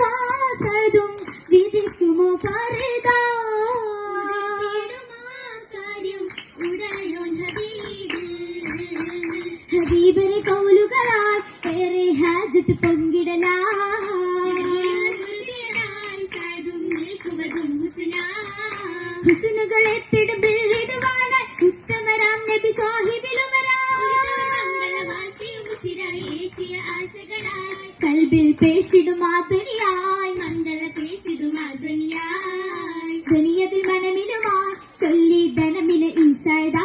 കുതിത്തിടുവാസതും വിധിക്കുമോ ഫറിദാ ഹബീബരെ കൗലുകളാൽ ഏറെ ഹാജത്ത് പങ്കിടലാ പേശിടും ആധുനിയായി മണ്ഡല പേശിടും അധനിയായി ധനിയതിൽ മനമിലുമായി ചൊല്ലി ധനമിൽ ഇൻസൈദാ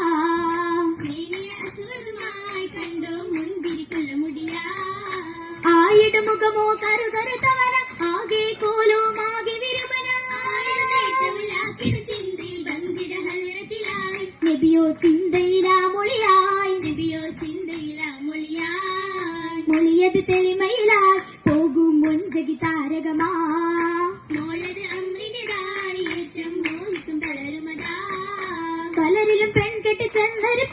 നേരിയ അസുഖമായി കണ്ടോ മുന്തിരി കൊല്ലമുടിയാ. ആയിട മുഖമോ കരുകരുത്തവന ആകെ കോലോമാകെ വിരുമന ചിന്തയിൽ ബന്ധിട ഹലരത്തിലായി. നബിയോ ചിന്തയിലാ മൊഴിയായി. നബിയോ ചിന്തയില മൊഴിയായി. മൊഴിയത് തെളിമയിലായി മുൻജകി താരകമാ മോളത് അമ്രിനിതായി ഏറ്റം മോഹിക്കും പലരുമതാ. പലരിലും പെൺകെട്ടി ചെന്നൊരു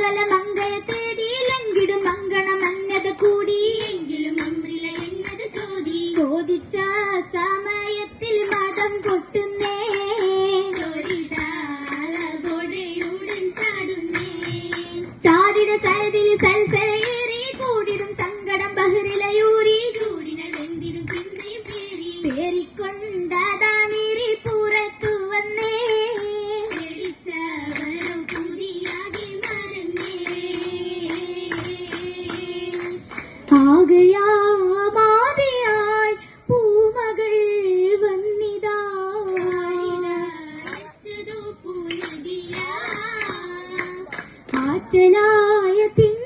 തിങ്കിട് മംഗള തേടിയിലെങ്കിലും മങ്കണ മന്നത കൂടി. എങ്കിലും അമ്രില എന്നത് ചോദി. ചോദിച്ച സമയത്തിൽ മതം കൊട്ടുന്നേ ചാടിട സരതിൽ സൽസലയേറി കൂടിടും സങ്കടം ബഹ്റിലയൂരി ചൂടിനൽ വെന്തിരും പിന്നെയും പേരി പേരിക്കൊണ്ടതാ 呀呀！滴。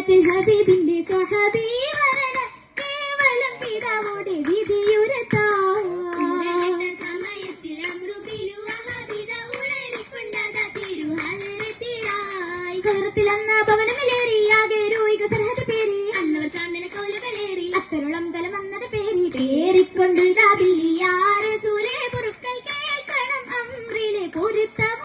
ഹൈറത്തിൽ ഹബീബിന്റെ സഹബീ വരണ കേവലം പിതാവോടെ വിധിയുരത്താ സമയത്തിൽ ഹൈറത്തിലെന്ന ഭവനമിലേറി ആകെ രോഹിക സർഹത്ത് പേരി. അന്നവർ ചാന്തന കൗലുകളേറി അത്തരുളം തലമന്നത് പേരി. പേരിക്കൊണ്ട് ദാബിലിയാറ്